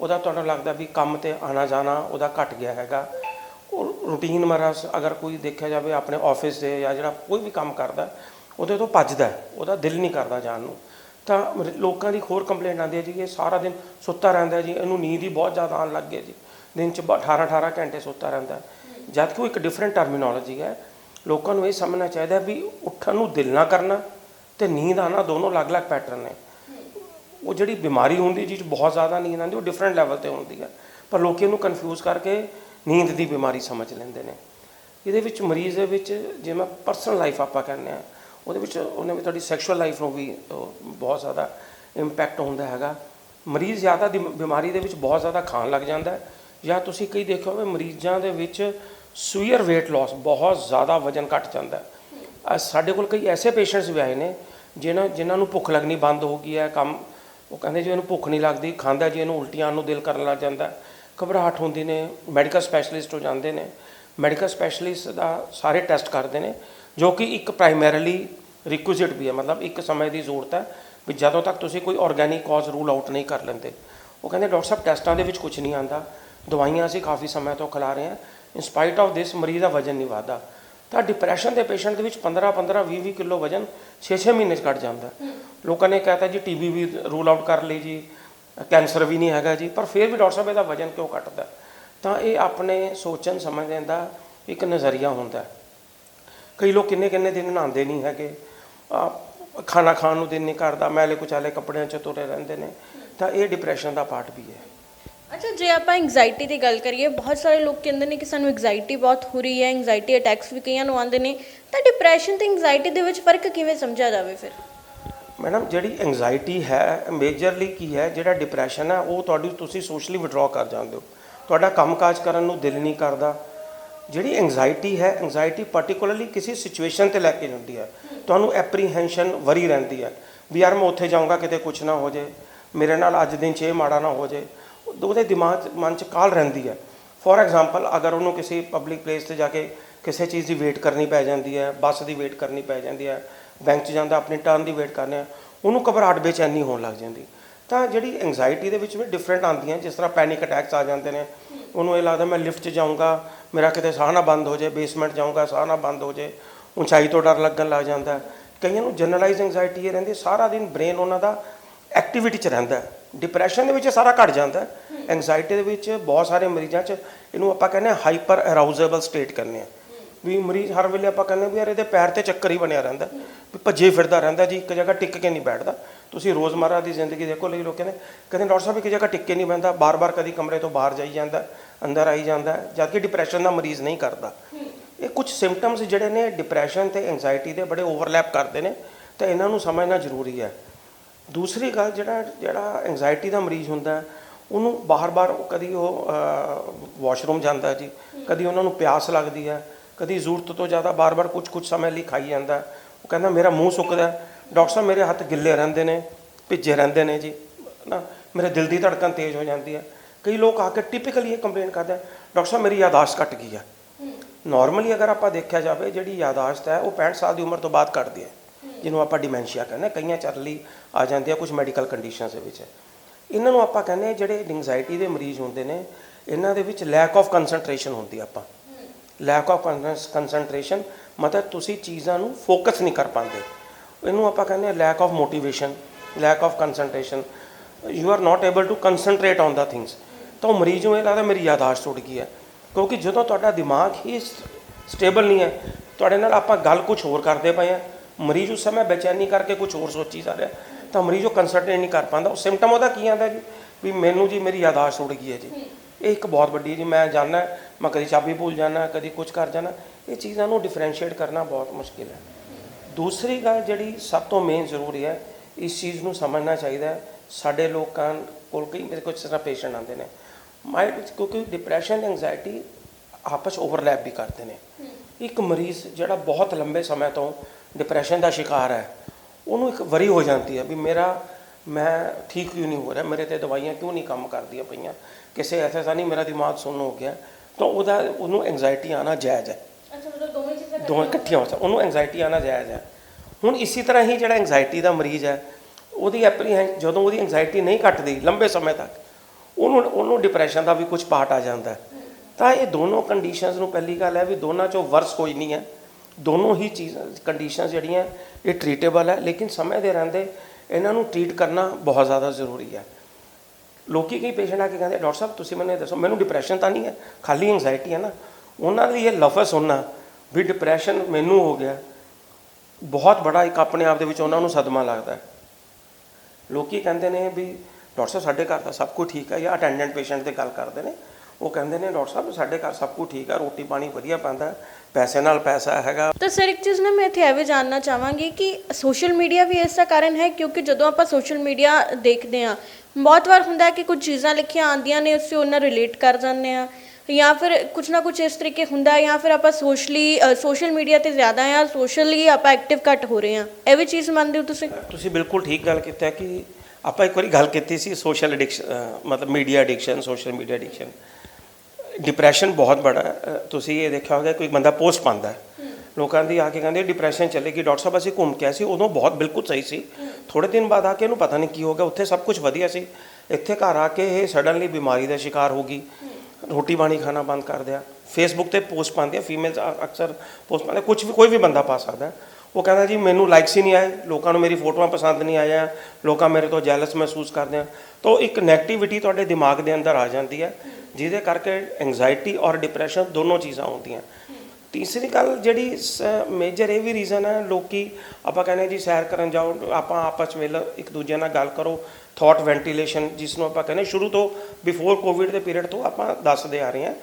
ਉਹਦਾ ਤੁਹਾਨੂੰ ਲੱਗਦਾ ਵੀ ਕੰਮ ਤੇ ਆਣਾ ਜਾਣਾ ਉਹਦਾ ਘਟ ਗਿਆ ਹੈਗਾ ਉਹ ਰੂਟੀਨ ਮਰਾ ਅਗਰ ਕੋਈ ਦੇਖਿਆ ਜਾਵੇ ਆਪਣੇ ਆਫਿਸ ਦੇ ਜਾਂ ਜਿਹੜਾ ਕੋਈ ਵੀ ਕੰਮ ਕਰਦਾ, ਉਹਦੇ ਤੋਂ ਭੱਜਦਾ ਉਹਦਾ ਦਿਲ ਨਹੀਂ ਕਰਦਾ ਜਾਣ ਨੂੰ ਤਾਂ ਲੋਕਾਂ ਦੀ ਹੋਰ ਕੰਪਲੇਂਟ ਆਉਂਦੀ ਹੈ ਜੀ, ਇਹ ਸਾਰਾ ਦਿਨ ਸੁੱਤਾ ਰਹਿੰਦਾ ਜੀ, ਇਹਨੂੰ ਨੀਂਦ ਹੀ ਬਹੁਤ ਜ਼ਿਆਦਾ ਆਉਣ ਲੱਗ ਗਈ ਜੀ ਦਿਨ ਚ 18 18 ਘੰਟੇ ਸੁੱਤਾ ਰਹਿੰਦਾ ਹੈ। ਜਦ ਕਿ ਉਹ ਇੱਕ ਡਿਫਰੈਂਟ ਟਰਮੀਨੋਲੋਜੀ ਹੈ ਲੋਕਾਂ ਨੂੰ ਇਹ ਸਮਝਣਾ ਚਾਹੀਦਾ ਵੀ ਉੱਠਣ ਨੂੰ ਦਿਲ ਨਾ ਕਰਨਾ ਤੇ ਨੀਂਦ ਆਣਾ ਦੋਨੋਂ ਅਲੱਗ-ਅਲੱਗ ਪੈਟਰਨ ਨੇ ਉਹ ਜਿਹੜੀ ਬਿਮਾਰੀ ਹੁੰਦੀ ਜਿਹਦੇ 'ਚ ਬਹੁਤ ਜ਼ਿਆਦਾ ਨੀਂਦ ਆਉਂਦੀ, ਉਹ ਡਿਫਰੈਂਟ ਲੈਵਲ ਤੇ ਹੁੰਦੀ ਹੈ। ਪਰ ਲੋਕੀ ਇਹਨੂੰ ਕਨਫਿਊਜ਼ ਕਰਕੇ ਨੀਂਦ ਦੀ ਬਿਮਾਰੀ ਸਮਝ ਲੈਂਦੇ ਨੇ। ਇਹਦੇ ਵਿੱਚ ਮਰੀਜ਼ ਦੇ ਵਿੱਚ ਜਿਵੇਂ ਪਰਸਨਲ ਲਾਈਫ ਆਪਾਂ ਕਹਿੰਦੇ ਆ ਉਹਦੇ ਵਿੱਚ ਉਹਨੇ ਵੀ ਤੁਹਾਡੀ ਸੈਕਸ਼ੂਅਲ ਲਾਈਫ ਨੂੰ ਵੀ ਬਹੁਤ ਜ਼ਿਆਦਾ ਇੰਪੈਕਟ ਹੁੰਦਾ ਹੈਗਾ। ਮਰੀਜ਼ ਜ਼ਿਆਦਾ ਦੀ ਬਿਮਾਰੀ ਦੇ ਵਿੱਚ ਬਹੁਤ ਜ਼ਿਆਦਾ ਖਾਣ ਲੱਗ ਜਾਂਦਾ ਹੈ, ਜਾਂ ਤੁਸੀਂ ਕਈ ਦੇਖਿਆ ਹੋਵੇ ਮਰੀਜ਼ਾਂ ਦੇ ਵਿੱਚ ਸੂਅਰ weight loss ਬਹੁਤ ਜ਼ਿਆਦਾ ਵਜਨ ਘਟ ਜਾਂਦਾ ਹੈ। ਸਾਡੇ ਕੋਲ ਕਈ ਐਸੇ ਪੇਸ਼ੈਂਟਸ ਵੀ ਆਏ ਨੇ ਜਿਨ੍ਹਾਂ ਜਿਨ੍ਹਾਂ ਨੂੰ ਭੁੱਖ ਲੱਗਣੀ ਬੰਦ ਹੋ ਗਈ ਹੈ, ਕੰਮ ਉਹ ਕਹਿੰਦੇ ਜੀ ਇਹਨੂੰ ਭੁੱਖ ਨਹੀਂ ਲੱਗਦੀ, ਖਾਂਦਾ ਜੀ ਇਹਨੂੰ ਉਲਟੀਆਂ ਨੂੰ ਦਿਲ ਕਰਨ ਲੱਗ ਜਾਂਦਾ, ਘਬਰਾਹਟ ਹੁੰਦੀ ਨੇ ਮੈਡੀਕਲ ਸਪੈਸ਼ਲਿਸਟ ਹੋ ਜਾਂਦੇ ਨੇ ਮੈਡੀਕਲ ਸਪੈਸ਼ਲਿਸਟ ਦਾ ਸਾਰੇ ਟੈਸਟ ਕਰਦੇ ਨੇ, ਜੋ ਕਿ ਇੱਕ ਪ੍ਰਾਇਮਰੀਲੀ ਰਿਕੁਇਜ਼ਿਟ ਵੀ ਹੈ, ਮਤਲਬ ਇੱਕ ਸਮੇਂ ਦੀ ਜ਼ਰੂਰਤ ਹੈ ਵੀ ਜਦੋਂ ਤੱਕ ਤੁਸੀਂ ਕੋਈ ਆਰਗੈਨਿਕ ਕਾਜ਼ ਰੂਲ ਆਊਟ ਨਹੀਂ ਕਰ ਲੈਂਦੇ। ਉਹ ਕਹਿੰਦੇ ਡਾਕਟਰ ਸਾਹਿਬ ਟੈਸਟਾਂ ਦੇ ਵਿੱਚ ਕੁਝ ਨਹੀਂ ਆਂਦਾ ਦਵਾਈਆਂ ਅਸੀਂ ਕਾਫੀ ਸਮੇਂ ਤੋਂ ਖਿਲਾ ਰਹੇ ਹਾਂ ਇਨ ਸਪਾਈਟ ਆਫ ਦਿਸ ਮਰੀਜ਼ ਦਾ ਵਜਨ ਨਹੀਂ ਵਧਦਾ। ਤਾਂ ਡਿਪਰੈਸ਼ਨ ਦੇ ਪੇਸ਼ੈਂਟ ਦੇ ਵਿੱਚ 15 15 20 20 ਕਿਲੋ ਵਜਨ 6-6 ਮਹੀਨੇ 'ਚ ਘਟ ਜਾਂਦਾ। ਲੋਕਾਂ ਨੇ ਕਹਤਾ ਜੀ ਟੀਬੀ ਵੀ ਰੂਲ ਆਊਟ ਕਰ ਲਈ ਜੀ ਕੈਂਸਰ ਵੀ ਨਹੀਂ ਹੈਗਾ ਜੀ, ਪਰ ਫਿਰ ਵੀ ਡਾਕਟਰ ਸਾਹਿਬ ਇਹਦਾ ਵਜਨ ਕਿਉਂ ਘਟਦਾ? ਤਾਂ ਇਹ ਆਪਣੇ ਸੋਚਣ, ਸਮਝਣ ਦਾ ਇੱਕ ਨਜ਼ਰੀਆ ਹੁੰਦਾ। ਕਈ ਲੋਕ ਕਿੰਨੇ ਕਿੰਨੇ ਦਿਨ ਨਹਾਉਂਦੇ ਨਹੀਂ ਹੈਗੇ। ਖਾਣਾ ਖਾਣ ਨੂੰ ਦਿਨ ਨਹੀਂ ਕਰਦਾ, ਮੈਲੇ ਕੁਚਾਲੇ ਕੱਪੜਿਆਂ 'ਚ ਤੁਰੇ ਰਹਿੰਦੇ ਨੇ। ਤਾਂ ਇਹ ਡਿਪਰੈਸ਼ਨ ਦਾ ਪਾਰਟ ਵੀ ਹੈ। ਅੱਛਾ, ਜੇ ਆਪਾਂ ਐਂਗਜ਼ਾਇਟੀ ਦੀ ਗੱਲ ਕਰੀਏ, ਬਹੁਤ ਸਾਰੇ ਲੋਕ ਕਹਿੰਦੇ ਨੇ ਕਿ ਸਾਨੂੰ ਐਂਗਜ਼ਾਇਟੀ ਬਹੁਤ ਹੋ ਰਹੀ ਹੈ ਐਂਗਜ਼ਾਇਟੀ ਅਟੈਕਸ ਵੀ ਕਈਆਂ ਨੂੰ ਆਉਂਦੇ ਨੇ। ਤਾਂ ਡਿਪਰੈਸ਼ਨ ਤੇ ਐਂਗਜ਼ਾਇਟੀ ਦੇ ਵਿੱਚ ਫ਼ਰਕ ਕਿਵੇਂ ਸਮਝਿਆ ਜਾਵੇ ਫਿਰ? ਮੈਡਮ, ਜਿਹੜੀ ਐਂਗਜ਼ਾਇਟੀ ਹੈ ਮੇਜਰਲੀ ਕੀ ਹੈ, ਜਿਹੜਾ ਡਿਪਰੈਸ਼ਨ ਹੈ, ਉਹ ਤੁਹਾਡੀ, ਤੁਸੀਂ ਸੋਸ਼ਲੀ ਵਿਡਰਾ ਕਰ ਜਾਂਦੇ ਹੋ। ਤੁਹਾਡਾ ਕੰਮਕਾਜ ਕਰਨ ਨੂੰ ਦਿਲ ਨਹੀਂ ਕਰਦਾ। ਜਿਹੜੀ ਐਂਗਜ਼ਾਇਟੀ ਹੈ ਐਂਗਜ਼ਾਇਟੀ ਪਾਰਟਿਕੂਲਰਲੀ ਕਿਸੇ ਸਿਚੁਏਸ਼ਨ ਤੇ ਲੈ ਕੇ ਜਾਂਦੀ ਹੈ। ਤੁਹਾਨੂੰ ਐਪਰੀਹੈਂਸ਼ਨ ਵਰੀ ਰਹਿੰਦੀ ਹੈ। ਵੀ ਯਾਰ, ਮੈਂ ਉੱਥੇ ਜਾਊਂਗਾ, ਕਿਤੇ ਕੁਝ ਨਾ ਹੋ ਜੇ ਮੇਰੇ ਨਾਲ ਅੱਜ ਦਿਨ 'ਚ ਇਹ ਮਾੜਾ ਨਾ ਹੋ ਜੇ ਉਹਦੇ ਦਿਮਾਗ 'ਚ, ਮਨ 'ਚ ਕਾਲ ਰਹਿੰਦੀ ਹੈ। ਫੋਰ ਐਗਜ਼ਾਮਪਲ ਅਗਰ ਉਹਨੂੰ ਕਿਸੇ ਪਬਲਿਕ ਪਲੇਸ ਤੇ ਜਾ ਕੇ ਕਿਸੇ ਚੀਜ਼ ਦੀ ਵੇਟ ਕਰਨੀ ਪੈ ਜਾਂਦੀ ਹੈ, ਬੱਸ ਦੀ ਵੇਟ ਕਰਨੀ ਪੈ ਜਾਂਦੀ ਹੈ ਬੈਂਕ 'ਚ ਜਾਂਦਾ, ਆਪਣੀ ਟਰਨ ਦੀ ਵੇਟ ਕਰਨੇ ਉਹਨੂੰ ਘਬਰਾਹਟ ਬੇਚੈਨੀ ਹੋਣ ਲੱਗ ਜਾਂਦੀ। ਤਾਂ ਜਿਹੜੀ ਐਂਗਜ਼ਾਇਟੀ ਦੇ ਵਿੱਚ ਵੀ ਡਿਫਰੈਂਟ ਆਉਂਦੀਆਂ, ਜਿਸ ਤਰ੍ਹਾਂ ਪੈਨਿਕ ਅਟੈਕਸ ਆ ਜਾਂਦੇ ਨੇ, ਉਹਨੂੰ ਇਹ ਲੱਗਦਾ ਮੈਂ ਲਿਫਟ 'ਚ ਜਾਊਂਗਾ, ਮੇਰਾ ਕਿਤੇ ਸਾਹ ਨਾ ਬੰਦ ਹੋ ਜਾਏ ਬੇਸਮੈਂਟ ਜਾਊਂਗਾ, ਸਾਹ ਨਾ ਬੰਦ ਹੋ ਜਾਏ, ਉਚਾਈ ਤੋਂ ਡਰ ਲੱਗਣ ਲੱਗ ਜਾਂਦਾ ਕਈਆਂ ਨੂੰ ਜਨਰਲਾਈਜ਼ ਐਂਗਜ਼ਾਇਟੀ ਇਹ ਰਹਿੰਦੀ ਸਾਰਾ ਦਿਨ ਬ੍ਰੇਨ ਉਹਨਾਂ ਦਾ ਐਕਟੀਵਿਟੀ 'ਚ ਰਹਿੰਦਾ ਡਿਪਰੈਸ਼ਨ ਦੇ ਵਿੱਚ ਇਹ ਸਾਰਾ ਘਟ ਜਾਂਦਾ ਐਂਗਜ਼ਾਇਟੀ ਦੇ ਵਿੱਚ ਬਹੁਤ ਸਾਰੇ ਮਰੀਜ਼ਾਂ 'ਚ ਇਹਨੂੰ ਆਪਾਂ ਕਹਿੰਦੇ ਹਾਈਪਰ ਅਰਾਊਜ਼ੇਬਲ ਸਟੇਟ ਕਹਿੰਦੇ ਆ ਵੀ ਮਰੀਜ਼ ਹਰ ਵੇਲੇ ਆਪਾਂ ਕਹਿੰਦੇ ਵੀ ਯਾਰ ਇਹਦੇ ਪੈਰ ਤੇ ਚੱਕਰ ਹੀ ਬਣਿਆ ਰਹਿੰਦਾ ਵੀ ਭੱਜੇ ਫਿਰਦਾ ਰਹਿੰਦਾ ਜੀ ਇੱਕ ਜਗ੍ਹਾ ਟਿਕ ਕੇ ਨਹੀਂ ਬੈਠਦਾ। ਤੁਸੀਂ ਰੋਜ਼ਮਰਰਾ ਦੀ ਜ਼ਿੰਦਗੀ ਦੇਖੋ ਲਈ ਲੋਕ ਕਹਿੰਦੇ ਕਹਿੰਦੇ ਡਾਕਟਰ ਸਾਹਿਬ ਇੱਕ ਜਗ੍ਹਾ ਟਿਕ ਕੇ ਨਹੀਂ ਬੈਠਦਾ ਬਾਰ-ਬਾਰ ਕਦੀ ਕਮਰੇ ਤੋਂ ਬਾਹਰ ਜਾਈ ਜਾਂਦਾ ਅੰਦਰ ਆਈ ਜਾਂਦਾ ਜਦਕਿ ਡਿਪਰੈਸ਼ਨ ਦਾ ਮਰੀਜ਼ ਨਹੀਂ ਕਰਦਾ। ਇਹ ਕੁਝ ਸਿੰਪਟਮਸ ਜਿਹੜੇ ਨੇ ਡਿਪਰੈਸ਼ਨ ਤੇ ਐਂਗਜ਼ਾਇਟੀ ਦੇ ਬੜੇ ਓਵਰਲੈਪ ਕਰਦੇ ਨੇ ਤਾਂ ਇਹਨਾਂ ਨੂੰ ਸਮਝਣਾ ਜ਼ਰੂਰੀ ਹੈ। ਦੂਸਰੀ ਗੱਲ ਜਿਹੜਾ ਜਿਹੜਾ ਐਂਗਜ਼ਾਇਟੀ ਦਾ ਮਰੀਜ਼ ਹੁੰਦਾ ਹੈ, ਉਹਨੂੰ ਬਾਰ-ਬਾਰ ਕਦੀ ਉਹ ਵਾਸ਼ਰੂਮ ਜਾਂਦਾ ਜੀ, ਕਦੀ ਉਹਨਾਂ ਨੂੰ ਪਿਆਸ ਲੱਗਦੀ ਹੈ, ਕਦੀ ਜ਼ਰੂਰਤ ਤੋਂ ਜ਼ਿਆਦਾ ਬਾਰ-ਬਾਰ ਕੁਝ-ਕੁਝ ਸਮੇਂ ਲਈ ਖਾਈ ਜਾਂਦਾ ਉਹ ਕਹਿੰਦਾ ਮੇਰਾ ਮੂੰਹ ਸੁੱਕਦਾ ਡਾਕਟਰ ਸਾਹਿਬ ਮੇਰੇ ਹੱਥ ਗਿੱਲੇ ਰਹਿੰਦੇ ਨੇ, ਭਿੱਜੇ ਰਹਿੰਦੇ ਨੇ ਜੀ, ਨਾ, ਮੇਰੇ ਦਿਲ ਦੀ ਧੜਕਣ ਤੇਜ਼ ਹੋ ਜਾਂਦੀ ਹੈ। ਕਈ ਲੋਕ ਆ ਕੇ ਟਿਪੀਕਲੀ ਇਹ ਕੰਪਲੇਨ ਕਰਦੇ ਡਾਕਟਰ ਸਾਹਿਬ, ਮੇਰੀ ਯਾਦਾਸ਼ਤ ਘਟ ਗਈ ਹੈ। ਨਾਰਮਲੀ ਅਗਰ ਆਪਾਂ ਦੇਖਿਆ ਜਾਵੇ, ਜਿਹੜੀ ਯਾਦਾਸ਼ਤ ਹੈ, ਉਹ 65 ਸਾਲ ਦੀ ਉਮਰ ਤੋਂ ਬਾਅਦ ਘਟਦੀ ਹੈ, ਜਿਹਨੂੰ ਆਪਾਂ ਡਿਮੈਂਸ਼ੀਆ ਕਹਿੰਦੇ ਕਈਆਂ ਚ ਅਰਲੀ ਆ ਜਾਂਦੀ ਹੈ ਕੁਝ ਮੈਡੀਕਲ ਕੰਡੀਸ਼ਨਸ ਦੇ ਵਿੱਚ। ਇਹਨਾਂ ਨੂੰ ਆਪਾਂ ਕਹਿੰਦੇ ਹਾਂ ਜਿਹੜੇ ਐਂਗਜ਼ਾਇਟੀ ਦੇ ਮਰੀਜ਼ ਹੁੰਦੇ ਨੇ, ਇਹਨਾਂ ਦੇ ਵਿੱਚ ਲੈਕ ਆਫ ਕਨਸੈਂਟਰੇਸ਼ਨ ਹੁੰਦੀ ਆਪਾਂ। ਲੈਕ ਆਫ ਕਨਸੈਂਟਰੇਸ਼ਨ ਮਤਲਬ ਤੁਸੀਂ ਚੀਜ਼ਾਂ ਨੂੰ ਫੋਕਸ ਨਹੀਂ ਕਰ ਪਾਉਂਦੇ। ਇਹਨੂੰ ਆਪਾਂ ਕਹਿੰਦੇ ਹਾਂ lack of motivation lack of concentration you are not able to concentrate on the things ਤਾਂ ਉਹ ਮਰੀਜ਼ ਨੂੰ ਇਹ ਲੱਗਦਾ ਮੇਰੀ ਯਾਦਾਸ਼ਤ ਟੁੱਟ ਗਈ ਹੈ। ਕਿਉਂਕਿ ਜਦੋਂ ਤੁਹਾਡਾ ਦਿਮਾਗ ਹੀ ਸਟੇਬਲ ਨਹੀਂ ਹੈ, ਤੁਹਾਡੇ ਨਾਲ ਆਪਾਂ ਗੱਲ ਕੁਝ ਹੋਰ ਕਰਦੇ ਪਏ ਆ ਮਰੀਜ਼ ਉਸ ਸਮੇਂ ਬੇਚੈਨੀ ਕਰਕੇ ਕੁਝ ਹੋਰ ਸੋਚੀ ਜਾ ਰਿਹਾ। ਤਾਂ ਮਰੀਜ਼ ਉਹ ਕਨਸੈਂਟਰੇਟ ਨਹੀਂ ਕਰ ਪਾਉਂਦਾ। ਉਹ ਸਿੰਪਟਮ ਉਹਦਾ ਕੀ ਆਂਦਾ ਜੀ? ਵੀ ਮੈਨੂੰ ਜੀ ਮੇਰੀ ਯਾਦਾਸ਼ਤ ਉੱਡ ਗਈ ਹੈ ਜੀ। ਇਹ ਇੱਕ ਬਹੁਤ ਵੱਡੀ ਜੀ ਮੈਂ ਜਾਣਦਾ ਮੈਂ ਕਦੀ ਚਾਬੀ ਭੁੱਲ ਜਾਣਾ ਕਦੀ ਕੁਝ ਕਰ ਜਾਣਾ। ਇਹ ਚੀਜ਼ਾਂ ਨੂੰ ਡਿਫਰੈਂਸ਼ੀਏਟ ਕਰਨਾ ਬਹੁਤ ਮੁਸ਼ਕਿਲ ਹੈ। ਦੂਸਰੀ ਗੱਲ ਜਿਹੜੀ ਸਭ ਤੋਂ ਮੇਨ ਜ਼ਰੂਰੀ ਹੈ ਇਸ ਚੀਜ਼ ਨੂੰ ਸਮਝਣਾ ਚਾਹੀਦਾ ਸਾਡੇ ਲੋਕਾਂ ਕੋਲ ਕਈ ਮੇਰੇ ਕੋਲ ਇਸ ਤਰ੍ਹਾਂ ਪੇਸ਼ੈਂਟ ਆਉਂਦੇ ਨੇ। ਵਿੱਚ ਕਿਉਂਕਿ ਡਿਪਰੈਸ਼ਨ ਐਂਗਜ਼ਾਇਟੀ ਆਪਸ ਓਵਰਲੈਪ ਵੀ ਕਰਦੇ ਨੇ। ਇੱਕ ਮਰੀਜ਼ ਜਿਹੜਾ ਬਹੁਤ ਲੰਬੇ ਸਮੇਂ ਤੋਂ ਡਿਪਰੈਸ਼ਨ ਦਾ ਸ਼ਿਕਾਰ ਹੈ ਉਹਨੂੰ ਇੱਕ ਵਰੀ ਹੋ ਜਾਂਦੀ ਹੈ ਵੀ ਮੇਰਾ ਮੈਂ ਠੀਕ ਕਿਉਂ ਨਹੀਂ ਹੋ ਰਿਹਾ? ਮੇਰੇ ਤੇ ਦਵਾਈਆਂ ਕਿਉਂ ਨਹੀਂ ਕੰਮ ਕਰਦੀਆਂ ਪਈਆਂ? ਕਿਸੇ ਐਸਾ ਤਾਂ ਨਹੀਂ ਮੇਰਾ ਦਿਮਾਗ ਸੁੰਨ ਹੋ ਗਿਆ ਤਾਂ ਉਹਦਾ ਉਹਨੂੰ ਐਂਗਜ਼ਾਇਟੀ ਆਣਾ ਜਾਇਜ਼ ਹੈ। ਅੱਛਾ ਮਤਲਬ ਦੋਵੇਂ ਚੀਜ਼ਾਂ ਦੋਵੇਂ ਇਕੱਠੀਆਂ ਹੋ ਸਕਦੀਆਂ। ਉਹਨੂੰ ਐਂਗਜ਼ਾਇਟੀ ਆਣਾ ਜਾਇਜ਼ ਹੈ। ਹੁਣ ਇਸੇ ਤਰ੍ਹਾਂ ਹੀ ਜਿਹੜਾ ਐਂਗਜ਼ਾਇਟੀ ਦਾ ਮਰੀਜ਼ ਹੈ ਉਹਦੀ ਐਪਰੀਹੈਂ ਜਦੋਂ ਉਹਦੀ ਐਂਗਜ਼ਾਇਟੀ ਨਹੀਂ ਘਟਦੀ ਲੰਬੇ ਸਮੇਂ ਤੱਕ ਉਹਨੂੰ ਉਹਨੂੰ ਡਿਪਰੈਸ਼ਨ ਦਾ ਵੀ ਕੁਝ ਪਾਰਟ ਆ ਜਾਂਦਾ ਤਾਂ ਇਹ ਦੋਨੋਂ ਕੰਡੀਸ਼ਨਸ ਨੂੰ ਪਹਿਲੀ ਗੱਲ ਹੈ ਵੀ ਦੋਨਾਂ ਚੋਂ ਵਰਸ ਕੋਈ ਨਹੀਂ ਹੈ। ਦੋਨੋਂ ਹੀ ਚੀਜ਼ ਕੰਡੀਸ਼ਨਸ ਜਿਹੜੀਆਂ, ਇਹ ਟ੍ਰੀਟੇਬਲ ਹੈ, ਲੇਕਿਨ ਸਮੇਂ ਦੇ ਰਹਿੰਦੇ ਇਹਨਾਂ ਨੂੰ ਟ੍ਰੀਟ ਕਰਨਾ ਬਹੁਤ ਜ਼ਿਆਦਾ ਜ਼ਰੂਰੀ ਹੈ। ਲੋਕੀ ਕਈ ਪੇਸ਼ੈਂਟ ਆ ਕੇ ਕਹਿੰਦੇ, ਡਾਕਟਰ ਸਾਹਿਬ, ਤੁਸੀਂ ਮੈਨੂੰ ਇਹ ਦੱਸੋ, ਮੈਨੂੰ ਡਿਪਰੈਸ਼ਨ ਤਾਂ ਨਹੀਂ ਹੈ, ਖਾਲੀ ਐਂਗਜ਼ਾਇਟੀ ਹੈ ਨਾ। ਉਹਨਾਂ ਦੀ ਇਹ ਲਫ਼ਜ਼ ਸੁਣਨਾ, ਵੀ ਡਿਪਰੈਸ਼ਨ ਮੈਨੂੰ ਹੋ ਗਿਆ। ਬਹੁਤ ਬੜਾ ਇੱਕ ਆਪਣੇ ਆਪ ਦੇ ਵਿੱਚ ਉਹਨਾਂ ਨੂੰ ਸਦਮਾ ਲੱਗਦਾ ਹੈ। ਲੋਕੀ ਕਹਿੰਦੇ ਨੇ ਵੀ, ਡਾਕਟਰ ਸਾਹਿਬ, ਸਾਡੇ ਘਰ ਤਾਂ ਸਭ ਕੁਝ ਠੀਕ ਹੈ। ਜਾਂ ਅਟੈਂਡੈਂਟ ਪੇਸ਼ੈਂਟ ਦੀ ਗੱਲ ਕਰਦੇ ਨੇ। ਉਹ ਕਹਿੰਦੇ ਨੇ, ਡਾਕਟਰ ਸਾਹਿਬ, ਸਾਡੇ ਘਰ ਸਭ ਕੁਝ ਠੀਕ ਹੈ, ਰੋਟੀ ਪਾਣੀ ਵਧੀਆ ਪੈਂਦਾ ਪੈਸੇ ਨਾਲ ਪੈਸਾ ਹੈਗਾ। ਤਾਂ ਸਰ ਇੱਕ ਚੀਜ਼ ਨਾ ਮੈਂ ਇੱਥੇ ਇਹ ਵੀ ਜਾਨਣਾ ਚਾਹਾਂਗੀ ਕਿ ਸੋਸ਼ਲ ਮੀਡੀਆ ਵੀ ਇਸ ਦਾ ਕਾਰਨ ਹੈ ਕਿਉਂਕਿ ਜਦੋਂ ਆਪਾਂ ਸੋਸ਼ਲ ਮੀਡੀਆ ਦੇਖਦੇ ਹਾਂ ਬਹੁਤ ਵਾਰ ਹੁੰਦਾ ਹੈ ਕਿ ਕੁਝ ਚੀਜ਼ਾਂ ਲਿਖੀਆਂ ਆਉਂਦੀਆਂ ਨੇ ਉਸੇ ਉਹਨਾਂ ਰਿਲੇਟ ਕਰ ਜਾਂਦੇ ਆ ਜਾਂ ਫਿਰ ਕੁਝ ਨਾ ਕੁਝ ਇਸ ਤਰੀਕੇ ਹੁੰਦਾ ਹੈ ਜਾਂ ਫਿਰ ਆਪਾਂ ਸੋਸ਼ਲੀ ਸੋਸ਼ਲ ਮੀਡੀਆ ਤੇ ਜ਼ਿਆਦਾ ਆ ਸੋਸ਼ਲੀ ਆਪਾਂ ਐਕਟਿਵ ਘੱਟ ਹੋ ਰਹੇ ਆ ਇਹ ਵੀ ਚੀਜ਼ ਮੰਨਦੇ ਹੋ ਤੁਸੀਂ? ਤੁਸੀਂ ਬਿਲਕੁਲ ਠੀਕ ਗੱਲ ਕੀਤੀ ਹੈ ਕਿ ਆਪਾਂ ਇੱਕ ਵਾਰੀ ਗੱਲ ਕੀਤੀ ਸੀ ਸੋਸ਼ਲ ਐਡਿਕਸ਼ਨ ਮਤਲਬ media addiction social media addiction depression ਬਹੁਤ ਬੜਾ ਹੈ। ਤੁਸੀਂ ਇਹ ਦੇਖਿਆ ਹੋਗਾ ਕੋਈ ਬੰਦਾ ਪੋਸਟ ਪਾਉਂਦਾ ਲੋਕਾਂ ਦੀ ਆ ਕੇ ਕਹਿੰਦੇ ਡਿਪਰੈਸ਼ਨ ਚੱਲੇਗੀ। ਡਾਕਟਰ ਸਾਹਿਬ, ਅਸੀਂ ਘੁੰਮ ਕੇ ਆਏ ਸੀ, ਉਦੋਂ ਬਹੁਤ ਬਿਲਕੁਲ ਸਹੀ ਸੀ। ਥੋੜੇ ਦਿਨ ਬਾਅਦ ਆ ਕੇ ਇਹਨੂੰ ਪਤਾ ਨਹੀਂ ਕੀ ਹੋ ਗਿਆ, ਉੱਥੇ ਸਭ ਕੁਝ ਵਧੀਆ ਸੀ। ਇੱਥੇ ਘਰ ਆ ਕੇ ਇਹ ਸਡਨਲੀ ਬਿਮਾਰੀ ਦਾ ਸ਼ਿਕਾਰ ਹੋ ਗਈ। ਰੋਟੀ ਪਾਣੀ ਖਾਣਾ ਬੰਦ ਕਰ ਦਿਆ। ਫੇਸਬੁੱਕ ਤੇ ਪੋਸਟ ਪਾਉਂਦੇ ਆ ਫੀਮੇਲਸ ਅਕਸਰ ਪੋਸਟ ਪਾਉਂਦੇ ਕੁਝ ਵੀ, ਕੋਈ ਵੀ ਬੰਦਾ ਪਾ ਸਕਦਾ ਉਹ ਕਹਿੰਦਾ ਜੀ, ਮੈਨੂੰ ਲਾਈਕਸ ਹੀ ਨਹੀਂ ਆਏ, ਲੋਕਾਂ ਨੂੰ ਮੇਰੀ ਫੋਟੋਆਂ ਪਸੰਦ ਨਹੀਂ ਆਇਆ ਲੋਕਾਂ ਮੇਰੇ ਤੋਂ ਜੈਲਸ ਮਹਿਸੂਸ ਕਰਦੇ ਆ। ਤਾਂ ਇੱਕ ਨੈਗੇਟਿਵਿਟੀ ਤੁਹਾਡੇ ਦਿਮਾਗ ਦੇ ਅੰਦਰ ਆ ਜਾਂਦੀ ਹੈ ਜਿਹਦੇ ਕਰਕੇ ਐਂਜ਼ਾਈਟੀ ਔਰ ਡਿਪਰੈਸ਼ਨ ਦੋਨੋਂ ਚੀਜ਼ਾਂ ਆਉਂਦੀਆਂ। ਤੀਸਰੀ ਗੱਲ ਜਿਹੜੀ ਮੇਜਰ ਇਹ ਵੀ ਰੀਜ਼ਨ ਹੈ ਲੋਕੀ ਆਪਾਂ ਕਹਿੰਦੇ ਜੀ, ਸੈਰ ਕਰਨ ਜਾਓ, ਆਪਾਂ ਆਪਸ ਵਿੱਚ ਇੱਕ ਦੂਜੇ ਨਾਲ ਗੱਲ ਕਰੋ ਥਾਟ ਵੈਂਟੀਲੇਸ਼ਨ ਜਿਸ ਨੂੰ ਆਪਾਂ ਕਹਿੰਦੇ ਸ਼ੁਰੂ ਤੋਂ ਬਿਫੋਰ ਕੋਵਿਡ ਦੇ ਪੀਰੀਅਡ ਤੋਂ ਆਪਾਂ ਦੱਸਦੇ ਆ ਰਹੇ ਹਾਂ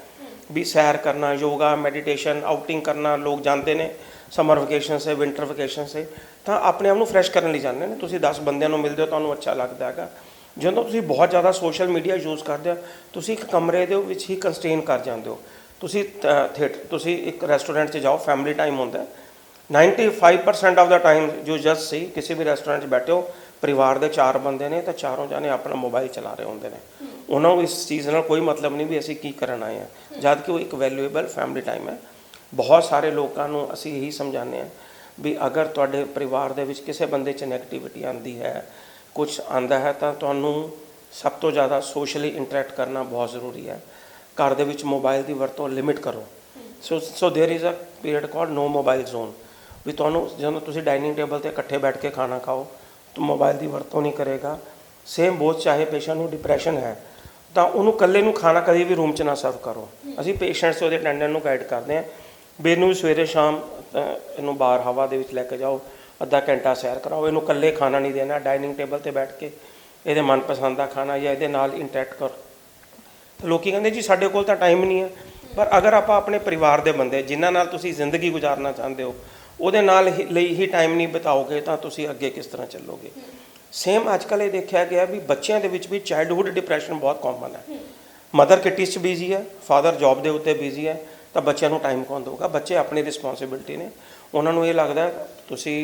ਵੀ ਸੈਰ ਕਰਨਾ, ਯੋਗਾ ਮੈਡੀਟੇਸ਼ਨ ਆਊਟਿੰਗ ਕਰਨਾ, ਲੋਕ ਜਾਂਦੇ ਨੇ। ਸਮਰ ਵਕੇਸ਼ਨ ਸੇ ਵਿੰਟਰ ਵਕੇਸ਼ਨ ਸੇ ਤਾਂ ਆਪਣੇ ਆਪ ਨੂੰ ਫਰੈਸ਼ ਕਰਨ ਲਈ ਜਾਂਦੇ ਨੇ। ਤੁਸੀਂ 10 ਬੰਦਿਆਂ ਨੂੰ ਮਿਲਦੇ ਹੋ, ਤੁਹਾਨੂੰ ਅੱਛਾ ਲੱਗਦਾ ਹੈਗਾ। ਜਦੋਂ ਤੁਸੀਂ ਬਹੁਤ ਜ਼ਿਆਦਾ ਸੋਸ਼ਲ ਮੀਡੀਆ ਯੂਜ਼ ਕਰਦੇ ਹੋ, ਤੁਸੀਂ ਇੱਕ ਕਮਰੇ ਦੇ ਵਿੱਚ ਹੀ ਕੰਸਟੇਨ ਕਰ ਜਾਂਦੇ ਹੋ। ਤੁਸੀਂ ਥੀਏਟਰ ਤੁਸੀਂ ਇੱਕ ਰੈਸਟੋਰੈਂਟ 'ਚ ਜਾਓ ਫੈਮਿਲੀ ਟਾਈਮ ਹੁੰਦਾ ਹੈ। 95% ਆਫ ਦਾ ਟਾਈਮ ਜੋ ਜਸਟ ਸੀ, ਕਿਸੇ ਵੀ ਰੈਸਟੋਰੈਂਟ 'ਚ ਬੈਠੇ ਹੋ, ਪਰਿਵਾਰ ਦੇ ਚਾਰ ਬੰਦੇ ਨੇ, ਤਾਂ ਚਾਰੋਂ ਜਾਨੇ ਆਪਣਾ ਮੋਬਾਈਲ ਚਲਾ ਰਹੇ ਹੁੰਦੇ ਨੇ। ਉਹਨਾਂ ਨੂੰ ਇਸ ਚੀਜ਼ ਨਾਲ ਕੋਈ ਮਤਲਬ ਨਹੀਂ ਵੀ ਅਸੀਂ ਕੀ ਕਰਨ ਆਏ ਹਾਂ। ਜਦ ਕਿ ਉਹ ਇੱਕ ਵੈਲਿਊਏਬਲ ਫੈਮਿਲੀ ਟਾਈਮ ਹੈ। ਬਹੁਤ ਸਾਰੇ ਲੋਕਾਂ ਨੂੰ ਅਸੀਂ ਇਹੀ ਸਮਝਾਉਂਦੇ ਹਾਂ ਵੀ ਅਗਰ ਤੁਹਾਡੇ ਪਰਿਵਾਰ ਦੇ ਵਿੱਚ ਕਿਸੇ ਬੰਦੇ 'ਚ ਨੈਗੇਟਿਵਿਟੀ ਆਂਦੀ ਹੈ ਕੁਝ ਆਂਦਾ ਹੈ ਤਾਂ ਤੁਹਾਨੂੰ ਸਭ ਤੋਂ ਜ਼ਿਆਦਾ ਸੋਸ਼ਲੀ ਇੰਟਰੈਕਟ ਕਰਨਾ ਬਹੁਤ ਜ਼ਰੂਰੀ ਹੈ ਘਰ ਦੇ ਵਿੱਚ ਮੋਬਾਈਲ ਦੀ ਵਰਤੋਂ ਲਿਮਿਟ ਕਰੋ so so there is a period called no mobile zone ਵੀ ਤੁਹਾਨੂੰ ਜਦੋਂ ਤੁਸੀਂ ਡਾਈਨਿੰਗ ਟੇਬਲ ਤੇ ਇਕੱਠੇ ਬੈਠ ਕੇ ਖਾਣਾ ਖਾਓ ਤਾਂ ਮੋਬਾਈਲ ਦੀ ਵਰਤੋਂ ਨਹੀਂ ਕਰੇਗਾ ਸੇਮ ਬਹੁਤ ਚਾਹੇ ਪੇਸ਼ੈਂਟ ਨੂੰ ਡਿਪਰੈਸ਼ਨ ਹੈ ਤਾਂ ਉਹਨੂੰ ਇਕੱਲੇ ਨੂੰ ਖਾਣਾ ਕਦੇ ਵੀ ਰੂਮ 'ਚ ਨਾ ਸਰਵ ਕਰੋ ਅਸੀਂ ਪੇਸ਼ੈਂਟਸ ਉਹਦੇ ਅਟੈਂਡੈਂਟ ਨੂੰ ਗਾਈਡ ਕਰਦੇ ਹਾਂ ਇਹਨੂੰ ਸਵੇਰੇ ਸ਼ਾਮ ਇਹਨੂੰ ਬਾਹਰ ਹਵਾ ਦੇ ਵਿੱਚ ਲੈ ਕੇ ਜਾਓ ਅੱਧਾ ਘੰਟਾ ਸੈਰ ਕਰਾਓ ਇਹਨੂੰ ਇਕੱਲੇ ਖਾਣਾ ਨਹੀਂ ਦੇਣਾ ਡਾਈਨਿੰਗ ਟੇਬਲ ਤੇ ਬੈਠ ਕੇ ਇਹਦੇ ਮਨਪਸੰਦ ਦਾ ਖਾਣਾ ਜਾਂ ਇਹਦੇ ਨਾਲ ਇੰਟਰੈਕਟ ਕਰੋ। ਲੋਕੀ ਕਹਿੰਦੇ ਜੀ ਸਾਡੇ ਕੋਲ ਤਾਂ ਟਾਈਮ ਨਹੀਂ ਹੈ ਪਰ ਅਗਰ ਆਪਾਂ ਆਪਣੇ ਪਰਿਵਾਰ ਦੇ ਬੰਦੇ ਜਿਨ੍ਹਾਂ ਨਾਲ ਤੁਸੀਂ ਜ਼ਿੰਦਗੀ ਗੁਜ਼ਾਰਨਾ ਚਾਹੁੰਦੇ ਹੋ ਉਹਦੇ ਨਾਲ ਲਈ ਹੀ ਟਾਈਮ ਨਹੀਂ ਬਿਤਾਓਗੇ ਤਾਂ ਤੁਸੀਂ ਅੱਗੇ ਕਿਸ ਤਰ੍ਹਾਂ ਚੱਲੋਗੇ? ਸੇਮ ਅੱਜਕੱਲ੍ਹ ਇਹ ਦੇਖਿਆ ਗਿਆ ਵੀ ਬੱਚਿਆਂ ਦੇ ਵਿੱਚ ਵੀ ਚਾਈਲਡਹੂਡ ਡਿਪਰੈਸ਼ਨ ਬਹੁਤ ਕਾਮਨ ਹੈ। ਮਦਰ ਕਿਟੀਜ਼ 'ਚ ਬਿਜ਼ੀ ਹੈ ਫਾਦਰ ਜੌਬ ਦੇ ਉੱਤੇ ਬਿਜ਼ੀ ਹੈ ਤਾਂ ਬੱਚਿਆਂ ਨੂੰ ਟਾਈਮ ਕੌਣ ਦੇਊਗਾ? ਬੱਚੇ ਆਪਣੀ ਰਿਸਪੌਂਸਿਬਿਲਟੀ ਨੇ। ਉਹਨਾਂ ਨੂੰ ਇਹ ਲੱਗਦਾ ਤੁਸੀਂ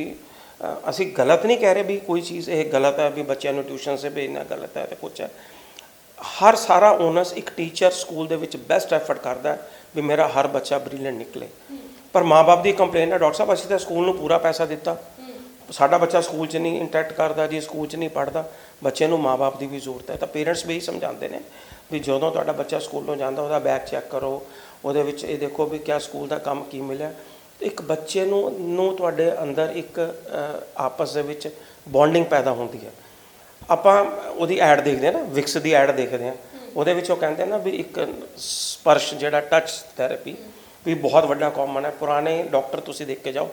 ਅਸੀਂ ਗਲਤ ਨਹੀਂ ਕਹਿ ਰਹੇ ਵੀ ਕੋਈ ਚੀਜ਼ ਇਹ ਗਲਤ ਹੈ, ਵੀ ਬੱਚਿਆਂ ਨੂੰ ਟਿਊਸ਼ਨ ਸੇ ਭੇਜਣਾ ਗਲਤ ਹੈ ਤੇ ਕੁਛ ਹੈ। ਹਰ ਸਾਰਾ ਓਨਸ ਇੱਕ ਟੀਚਰ ਸਕੂਲ ਦੇ ਵਿੱਚ ਬੈਸਟ ਐਫਰਟ ਕਰਦਾ ਵੀ ਮੇਰਾ ਹਰ ਬੱਚਾ ਬ੍ਰਿਲੀਅੰਟ ਨਿਕਲੇ। ਪਰ ਮਾਪੇ ਦੀ ਕੰਪਲੇਨ ਹੈ, ਡਾਕਟਰ ਸਾਹਿਬ, ਅਸੀਂ ਤਾਂ ਸਕੂਲ ਨੂੰ ਪੂਰਾ ਪੈਸਾ ਦਿੱਤਾ। ਸਾਡਾ ਬੱਚਾ ਸਕੂਲ 'ਚ ਨਹੀਂ ਇੰਟਰੈਕਟ ਕਰਦਾ ਜੀ ਸਕੂਲ 'ਚ ਨਹੀਂ ਪੜਦਾ ਬੱਚੇ ਨੂੰ ਮਾਪੇ ਦੀ ਵੀ ਜ਼ਰੂਰਤ ਹੈ। ਤਾਂ ਪੇਰੈਂਟਸ ਵੀ ਇਹੀ ਸਮਝਾਉਂਦੇ ਨੇ ਵੀ ਜਦੋਂ ਤੁਹਾਡਾ ਬੱਚਾ ਸਕੂਲੋਂ ਜਾਂਦਾ, ਉਹਦਾ ਬੈਗ ਚੈੱਕ ਕਰੋ। ਉਹਦੇ ਵਿੱਚ ਇਹ ਦੇਖੋ ਵੀ ਕਿਆ ਸਕੂਲ ਦਾ ਕੰਮ ਕੀ ਮਿਲਿਆ। ਇੱਕ ਬੱਚੇ ਨੂੰ ਨੂੰ ਤੁਹਾਡੇ ਅੰਦਰ ਇੱਕ ਆਪਸ ਦੇ ਵਿੱਚ ਬੌਂਡਿੰਗ ਪੈਦਾ ਹੁੰਦੀ ਹੈ। ਆਪਾਂ ਉਹਦੀ ਐਡ ਦੇਖਦੇ ਆ ਨਾ ਵਿਕਸ ਦੀ ਐਡ ਦੇਖਦੇ ਆ ਉਹਦੇ ਵਿੱਚ ਉਹ ਕਹਿੰਦੇ ਨਾ ਵੀ ਇੱਕ ਸਪਰਸ਼ ਜਿਹੜਾ ਟੱਚ ਥੈਰੇਪੀ ਵੀ ਬਹੁਤ ਵੱਡਾ ਕਾਮਨ ਹੈ। ਪੁਰਾਣੇ ਡਾਕਟਰ ਤੁਸੀਂ ਦੇਖ ਕੇ ਜਾਓ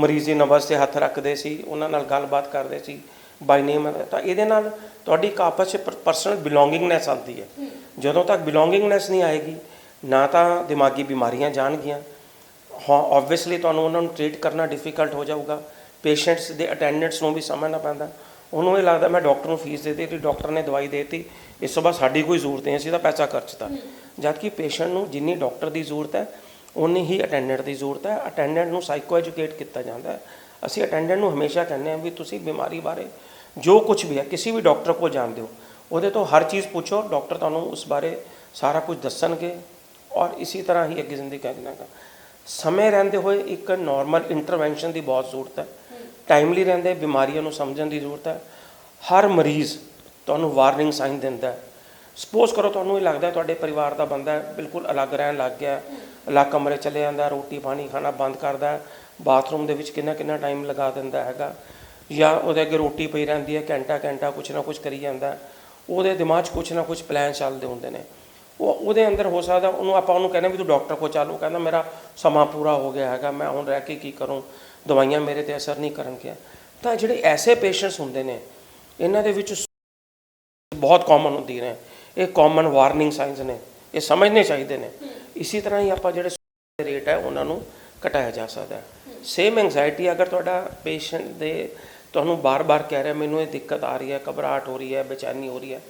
ਮਰੀਜ਼ ਦੀ ਨਬਜ਼ ਤੇ ਹੱਥ ਰੱਖਦੇ ਸੀ ਉਹਨਾਂ ਨਾਲ ਗੱਲਬਾਤ ਕਰਦੇ ਸੀ ਬਾਈ ਨੇਮ ਤਾਂ ਇਹਦੇ ਨਾਲ ਤੁਹਾਡੀ ਇੱਕ ਆਪਸ ਵਿੱਚ ਪਰਸਨਲ ਬਿਲੋਂਗਿੰਗਨੈਸ ਆਉਂਦੀ ਹੈ। ਜਦੋਂ ਤੱਕ ਬਿਲੋਂਗਿੰਗਨੈਸ ਨਹੀਂ ਆਏਗੀ ਨਾ ਤਾਂ ਦਿਮਾਗੀ ਬਿਮਾਰੀਆਂ ਜਾਣਗੀਆਂ। ਹਾਂ ਆਬਵੀਅਸਲੀ ਤੁਹਾਨੂੰ ਉਹਨਾਂ ਨੂੰ ਟ੍ਰੀਟ ਕਰਨਾ ਡਿਫਿਕਲਟ ਹੋ ਜਾਊਗਾ। ਪੇਸ਼ੈਂਟਸ ਦੇ ਅਟੈਂਡੈਂਟਸ ਨੂੰ ਵੀ ਸਮਝਣਾ ਪੈਂਦਾ। ਉਹਨੂੰ ਇਹ ਲੱਗਦਾ ਮੈਂ ਡਾਕਟਰ ਨੂੰ ਫੀਸ ਦੇ ਦਿੱਤੀ ਡਾਕਟਰ ਨੇ ਦਵਾਈ ਦੇ ਦਿੱਤੀ। ਇਸ ਤੋਂ ਬਾਅਦ ਸਾਡੀ ਕੋਈ ਜ਼ਰੂਰਤ ਨਹੀਂ ਅਸੀਂ ਤਾਂ ਪੈਸਾ ਖਰਚਤਾ ਜਦ ਕਿ ਪੇਸ਼ੈਂਟ ਨੂੰ ਜਿੰਨੀ ਡਾਕਟਰ ਦੀ ਜ਼ਰੂਰਤ ਹੈ ਉਨੀ ਹੀ ਅਟੈਂਡੈਂਟ ਦੀ ਜ਼ਰੂਰਤ ਹੈ। ਅਟੈਂਡੈਂਟ ਨੂੰ ਸਾਈਕੋ ਐਜੂਕੇਟ ਕੀਤਾ ਜਾਂਦਾ ਹੈ। ਅਸੀਂ ਅਟੈਂਡੈਂਟ ਨੂੰ ਹਮੇਸ਼ਾ ਕਹਿੰਦੇ ਹਾਂ ਵੀ ਤੁਸੀਂ ਬਿਮਾਰੀ ਬਾਰੇ ਜੋ ਕੁਝ ਵੀ ਹੈ ਕਿਸੇ ਵੀ ਡਾਕਟਰ ਕੋਲ ਜਾਂਦੇ ਹੋ ਉਹਦੇ ਤੋਂ ਹਰ ਚੀਜ਼ ਪੁੱਛੋ ਡਾਕਟਰ ਤੁਹਾਨੂੰ ਉਸ ਬਾਰੇ ਸਾਰਾ ਕੁਝ ਦੱਸਣਗੇ। ਔਰ ਇਸੇ ਤਰ੍ਹਾਂ ਹੀ ਅੱਗੇ ਜ਼ਿੰਦਗੀ ਕੱਢਣਾਗਾ ਸਮੇਂ ਰਹਿੰਦੇ ਹੋਏ ਇੱਕ ਨਾਰਮਲ ਇੰਟਰਵੈਂਸ਼ਨ ਦੀ ਬਹੁਤ ਜ਼ਰੂਰਤ ਹੈ। ਟਾਈਮਲੀ ਰਹਿੰਦੇ ਬਿਮਾਰੀਆਂ ਨੂੰ ਸਮਝਣ ਦੀ ਜ਼ਰੂਰਤ ਹੈ। ਹਰ ਮਰੀਜ਼ ਤੁਹਾਨੂੰ ਵਾਰਨਿੰਗ ਸਾਈਨ ਦਿੰਦਾ ਹੈ। ਸਪੋਜ਼ ਕਰੋ ਤੁਹਾਨੂੰ ਇਹ ਲੱਗਦਾ ਤੁਹਾਡੇ ਪਰਿਵਾਰ ਦਾ ਬੰਦਾ ਬਿਲਕੁਲ ਅਲੱਗ ਰਹਿਣ ਲੱਗ ਗਿਆ ਅਲੱਗ ਕਮਰੇ ਚਲੇ ਜਾਂਦਾ ਰੋਟੀ ਪਾਣੀ ਖਾਣਾ ਬੰਦ ਕਰਦਾ ਬਾਥਰੂਮ ਦੇ ਵਿੱਚ ਕਿੰਨਾ ਕਿੰਨਾ ਟਾਈਮ ਲਗਾ ਦਿੰਦਾ ਹੈਗਾ। ਜਾਂ ਉਹਦੇ ਅੱਗੇ ਰੋਟੀ ਪਈ ਰਹਿੰਦੀ ਹੈ, ਘੰਟਾ ਘੰਟਾ ਕੁਛ ਨਾ ਕੁਛ ਕਰੀ ਜਾਂਦਾ ਉਹਦੇ ਦਿਮਾਗ 'ਚ ਕੁਛ ਨਾ ਕੁਛ ਪਲਾਨ ਚੱਲਦੇ ਹੁੰਦੇ ਨੇ। ਉਹ ਉਹਦੇ ਅੰਦਰ ਹੋ ਸਕਦਾ, ਉਹਨੂੰ ਆਪਾਂ ਉਹਨੂੰ ਕਹਿੰਦੇ ਵੀ ਤੂੰ ਡਾਕਟਰ ਕੋਲ ਚੱਲ। ਕਹਿੰਦਾ, ਮੇਰਾ ਸਮਾਂ ਪੂਰਾ ਹੋ ਗਿਆ ਹੈਗਾ, ਮੈਂ ਹੁਣ ਰਹਿ ਕੇ ਕੀ ਕਰੂੰ? ਦਵਾਈਆਂ ਮੇਰੇ ਤੇ ਅਸਰ ਨਹੀਂ ਕਰਨਗੀਆਂ ਤਾਂ ਜਿਹੜੇ ਐਸੇ ਪੇਸ਼ੈਂਟਸ ਹੁੰਦੇ ਨੇ, ਇਹਨਾਂ ਦੇ ਵਿੱਚ ਬਹੁਤ ਕਾਮਨ ਹੁੰਦੀ ਨੇ। ਇਹ ਕਾਮਨ ਵਾਰਨਿੰਗ ਸਾਈਨਸ ਨੇ, ਇਹ ਸਮਝਣੇ ਚਾਹੀਦੇ ਨੇ। ਇਸੇ ਤਰ੍ਹਾਂ ਹੀ ਆਪਾਂ ਜਿਹੜੇ ਰੇਟ ਹੈ, ਉਹਨਾਂ ਨੂੰ ਘਟਾਇਆ ਜਾ ਸਕਦਾ ਹੈ। ਸੇਮ ਐਂਗਜ਼ਾਇਟੀ ਅਗਰ ਤੁਹਾਡਾ ਪੇਸ਼ੈਂਟ ਦੇ ਤੁਹਾਨੂੰ ਬਾਰ-ਬਾਰ ਕਹਿ ਰਿਹਾ, ਮੈਨੂੰ ਇਹ ਦਿੱਕਤ ਆ ਰਹੀ ਹੈ, ਘਬਰਾਹਟ ਹੋ ਰਹੀ ਹੈ, ਬੇਚੈਨੀ ਹੋ ਰਹੀ ਹੈ।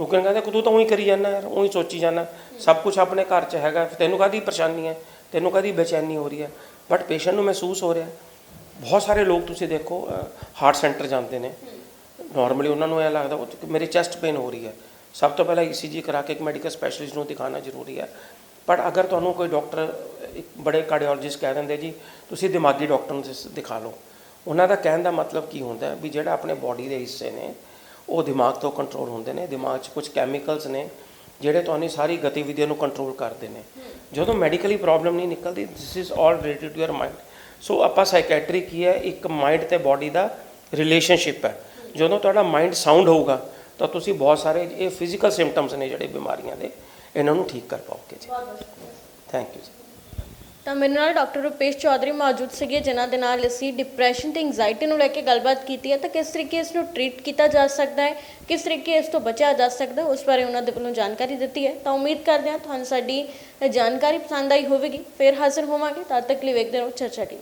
ਲੋਕਾਂ ਕਹਿੰਦੇ, ਕਿ ਤੂੰ ਤਾਂ ਉਹੀ ਕਰੀ ਜਾਂਦਾ ਯਾਰ ਉਹੀ ਸੋਚੀ ਜਾਂਦਾ। ਸਭ ਕੁਝ ਆਪਣੇ ਘਰ 'ਚ ਹੈਗਾ। ਤੈਨੂੰ ਕਾਹਦੀ ਪਰੇਸ਼ਾਨੀ ਹੈ? ਤੈਨੂੰ ਕਾਹਦੀ ਬੇਚੈਨੀ ਹੋ ਰਹੀ ਹੈ? ਬਟ ਪੇਸ਼ੈਂਟ ਨੂੰ ਮਹਿਸੂਸ ਹੋ ਰਿਹਾ ਬਹੁਤ ਸਾਰੇ ਲੋਕ ਤੁਸੀਂ ਦੇਖੋ ਹਾਰਟ ਸੈਂਟਰ ਜਾਂਦੇ ਨੇ। ਨਾਰਮਲੀ ਉਹਨਾਂ ਨੂੰ ਇਹ ਲੱਗਦਾ, ਉਹ ਕਿ ਮੇਰੀ ਚੈਸਟ ਪੇਨ ਹੋ ਰਹੀ ਹੈ। ਸਭ ਤੋਂ ਪਹਿਲਾਂ ECG ਕਰਾ ਕੇ ਇੱਕ ਮੈਡੀਕਲ ਸਪੈਸ਼ਲਿਸਟ ਨੂੰ ਦਿਖਾਉਣਾ ਜ਼ਰੂਰੀ ਹੈ। ਪਰ ਅਗਰ ਤੁਹਾਨੂੰ ਕੋਈ ਡਾਕਟਰ ਇੱਕ ਬੜੇ ਕਾਰਡੀਓਲੋਜਿਸਟ ਕਹਿ ਦਿੰਦੇ, ਜੀ, ਤੁਸੀਂ ਦਿਮਾਗੀ ਡਾਕਟਰ ਨੂੰ ਦਿਸ- ਦਿਖਾ ਲਓ। ਉਹਨਾਂ ਦਾ ਕਹਿਣ ਦਾ ਮਤਲਬ ਕੀ ਹੁੰਦਾ ਵੀ ਜਿਹੜਾ ਆਪਣੇ ਬਾਡੀ ਦੇ ਹਿੱਸੇ ਨੇ ਉਹ ਦਿਮਾਗ ਤੋਂ ਕੰਟਰੋਲ ਹੁੰਦੇ ਨੇ ਦਿਮਾਗ 'ਚ ਕੁਝ ਕੈਮੀਕਲਸ ਨੇ ਜਿਹੜੇ ਤੁਹਾਨੂੰ ਸਾਰੀ ਗਤੀਵਿਧੀਆਂ ਨੂੰ ਕੰਟਰੋਲ ਕਰਦੇ ਨੇ। ਜਦੋਂ ਮੈਡੀਕਲੀ ਪ੍ਰੋਬਲਮ ਨਹੀਂ ਨਿਕਲਦੀ this is all related to your mind so ਆਪਾਂ ਸਾਈਕੈਟਰੀ ਕੀ ਹੈ ਇੱਕ ਮਾਈਂਡ ਤੇ ਬਾਡੀ ਦਾ ਰਿਲੇਸ਼ਨਸ਼ਿਪ ਹੈ। ਜਦੋਂ ਤੁਹਾਡਾ ਮਾਈਂਡ ਸਾਊਂਡ ਹੋਊਗਾ ਤਾਂ ਤੁਸੀਂ ਬਹੁਤ ਸਾਰੇ ਇਹ ਫਿਜ਼ੀਕਲ ਸਿੰਪਟਮਸ ਨੇ ਜਿਹੜੇ ਬਿਮਾਰੀਆਂ ਦੇ ਇਹਨਾਂ ਨੂੰ ਠੀਕ ਕਰ ਪਾਓਗੇ ਜੀ। ਥੈਂਕ ਯੂ ਜੀ। ਤਾਂ ਮੇਰੇ ਨਾਲ ਡਾਕਟਰ ਰੁਪੇਸ਼ ਚੌਧਰੀ ਮੌਜੂਦ ਸੀਗੇ, ਜਿਨ੍ਹਾਂ ਦੇ ਨਾਲ ਅਸੀਂ ਡਿਪਰੈਸ਼ਨ ਤੇ ਐਂਜ਼ਾਈਟੀ ਨੂੰ ਲੈ ਕੇ ਗੱਲਬਾਤ ਕੀਤੀ ਹੈ। ਤਾਂ ਕਿਸ ਤਰੀਕੇ ਇਸ ਨੂੰ ਟ੍ਰੀਟ ਕੀਤਾ ਜਾ ਸਕਦਾ ਹੈ? ਕਿਸ ਤਰੀਕੇ ਇਸ ਤੋਂ ਬਚਿਆ ਜਾ ਸਕਦਾ ਹੈ? ਉਸ ਬਾਰੇ ਉਹਨਾਂ ਦੇ ਵੱਲੋਂ ਜਾਣਕਾਰੀ ਦਿੱਤੀ ਹੈ। ਤਾਂ ਉਮੀਦ ਕਰਦੇ ਹਾਂ ਤੁਹਾਨੂੰ ਸਾਡੀ ਜਾਣਕਾਰੀ ਪਸੰਦ ਆਈ ਹੋਵੇਗੀ। ਫਿਰ ਹਾਜ਼ਰ ਹੋਵਾਂਗੇ। ਤਦ ਤੱਕ ਲਈ ਵੇਖਦੇ ਰਹੋ। ਚਰਚਾ ਟੀਵੀ।